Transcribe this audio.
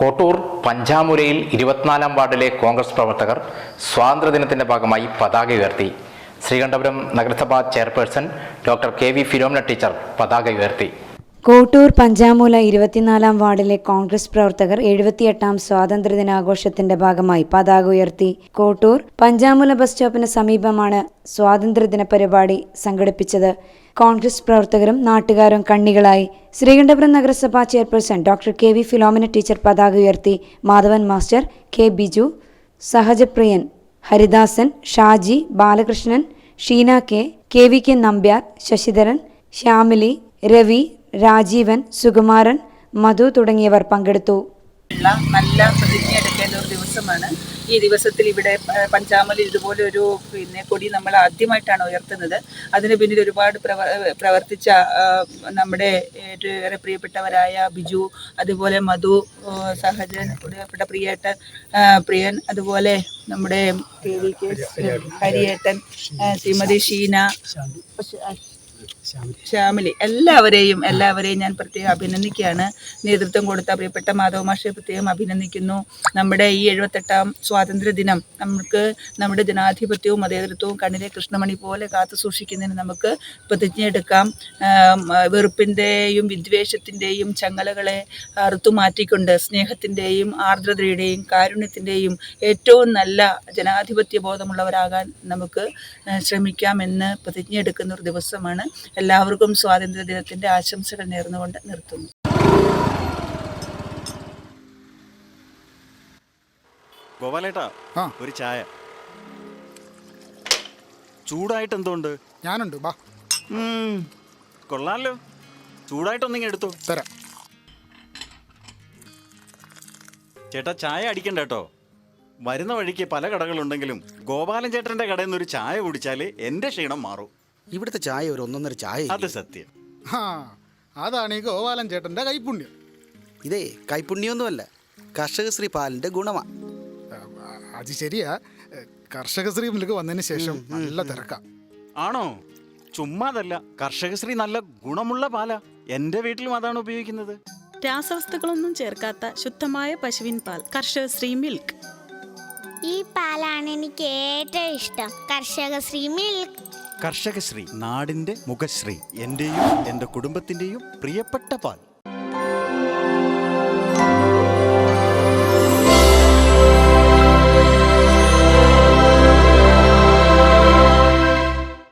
കോട്ടൂർ പഞ്ചാമുരയിൽ ഇരുപത്തിനാലാം വാർഡിലെ കോൺഗ്രസ് പ്രവർത്തകർ സ്വാതന്ത്ര്യദിനത്തിന്റെ ഭാഗമായി പതാക ഉയർത്തി. ശ്രീകണ്ഠപുരം നഗരസഭാ chairperson doctor K V Philomina teacher പതാക ഉയർത്തി. കോട്ടൂർ പഞ്ചാമൂല ഇരുപത്തിനാലാം വാർഡിലെ കോൺഗ്രസ് പ്രവർത്തകർ എഴുപത്തിയെട്ടാം സ്വാതന്ത്ര്യദിനാഘോഷത്തിന്റെ ഭാഗമായി പതാക ഉയർത്തി. കോട്ടൂർ പഞ്ചാമൂല ബസ് സ്റ്റോപ്പിന് സമീപമാണ് സ്വാതന്ത്ര്യദിന പരിപാടി സംഘടിപ്പിച്ചത്. കോൺഗ്രസ് പ്രവർത്തകരും നാട്ടുകാരും കണ്ണികളായി. ശ്രീകണ്ഠപുരം നഗരസഭാ chairperson doctor K. V. Philomina teacher പതാക ഉയർത്തി. Madhavan master K. Biju Sahajapriyan Haridasan Shaji Balakrishnan Sheena K K. V. K. Nambiar Sasidharan Shyamili Ravi Rajeevan Sukumaran Madhu തുടങ്ങിയവർ പങ്കെടുത്തു. നല്ല പ്രതിജ്ഞ എടുക്കേണ്ട ഒരു ദിവസമാണ്. ഈ ദിവസത്തിൽ ഇവിടെ പഞ്ചാമലിൽ ഇതുപോലെ ഒരു പിന്നെ കൊടി നമ്മൾ ആദ്യമായിട്ടാണ് ഉയർത്തുന്നത്. അതിന് പിന്നിൽ ഒരുപാട് പ്രവ- പ്രവർത്തിച്ച നമ്മുടെ ഏറെ പ്രിയപ്പെട്ടവരായ ബിജു അതുപോലെ മധു സഹജൻ പ്രിയപ്പെട്ട പ്രിയേട്ടൻ പ്രിയൻ അതുപോലെ നമ്മുടെ ഹരിയേട്ടൻ ശ്രീമതി ഷീന ശ്യാമിലി. എല്ലാവരെയും എല്ലാവരെയും ഞാൻ പ്രത്യേകം അഭിനന്ദിക്കുകയാണ്. നേതൃത്വം കൊടുത്ത പ്രിയപ്പെട്ട മാധവ മാഷെ പ്രത്യേകം അഭിനന്ദിക്കുന്നു. നമ്മുടെ ഈ എഴുപത്തെട്ടാം സ്വാതന്ത്ര്യ ദിനം നമുക്ക് നമ്മുടെ ജനാധിപത്യവും മതേതൃത്വവും കണ്ണിലെ കൃഷ്ണമണി പോലെ കാത്തു സൂക്ഷിക്കുന്നതിന് നമുക്ക് പ്രതിജ്ഞ എടുക്കാം. ആം, വെറുപ്പിന്റെയും വിദ്വേഷത്തിന്റെയും ചങ്ങലകളെ അറുത്തു മാറ്റിക്കൊണ്ട് സ്നേഹത്തിന്റെയും ആർദ്രതയുടെയും കാരുണ്യത്തിന്റെയും ഏറ്റവും നല്ല ജനാധിപത്യ ബോധമുള്ളവരാകാൻ നമുക്ക് ശ്രമിക്കാമെന്ന് പ്രതിജ്ഞ എടുക്കുന്ന ഒരു ദിവസമാണ് എല്ലാവർക്കും സ്വാതന്ത്ര്യ ദിനത്തിന്റെ ആശംസകൾ നേർന്നുകൊണ്ട് നിർത്തുന്നു. ഗോപാലേട്ടാ ഒരു ചായ. ചൂടായിട്ട് എന്തുകൊണ്ട് ഞാനുണ്ട് ബാ. കൊള്ളാലോ. ചൂടായിട്ടൊന്നിങ്ങനെ എടുത്തോ. തരാം. ചേട്ടാ ചായ അടിക്കണ്ട കേട്ടോ. വരുന്ന വഴിക്ക് പല കടകളുണ്ടെങ്കിലും ഗോപാലൻ ചേട്ടന്റെ കടയിൽ നിന്ന് ഒരു ചായ കുടിച്ചാൽ എന്റെ ക്ഷീണം മാറും. ഇവിടുത്തെ ചായ ഒരു ഒന്നൊന്നര ചായ അത് സത്യം. ആ അതാണ് ഈ ഗോപാലൻ ചേട്ടന്റെ കൈപ്പുണ്യം ഇതേ കൈപ്പുണ്യൊന്നുമല്ല കർഷകശ്രീ പാലിന്റെ ഗുണമാ. അത് ശരിയാ. കർഷകശ്രീ മിൽക്ക് വന്നതിന് ശേഷം നല്ല തിരക്കാം. ആണോ? ചുമ്മാതല്ല കർഷകശ്രീ നല്ല ഗുണമുള്ള പാലാ. എന്റെ വീട്ടിലും അതാണ് ഉപയോഗിക്കുന്നത്. രാസവസ്തുക്കളൊന്നും ചേർക്കാത്ത ശുദ്ധമായ പശുവിൻ പാൽ കർഷകശ്രീ മിൽക്ക്. ഈ പാലാണ് എനിക്ക് ഏറ്റവും ഇഷ്ടം കർഷകശ്രീ മിൽക്ക്. കർഷകശ്രീ നാടിന്റെ മുഖശ്രീ എന്റെയും എന്റെ കുടുംബത്തിന്റെയും പ്രിയപ്പെട്ട പാൽ.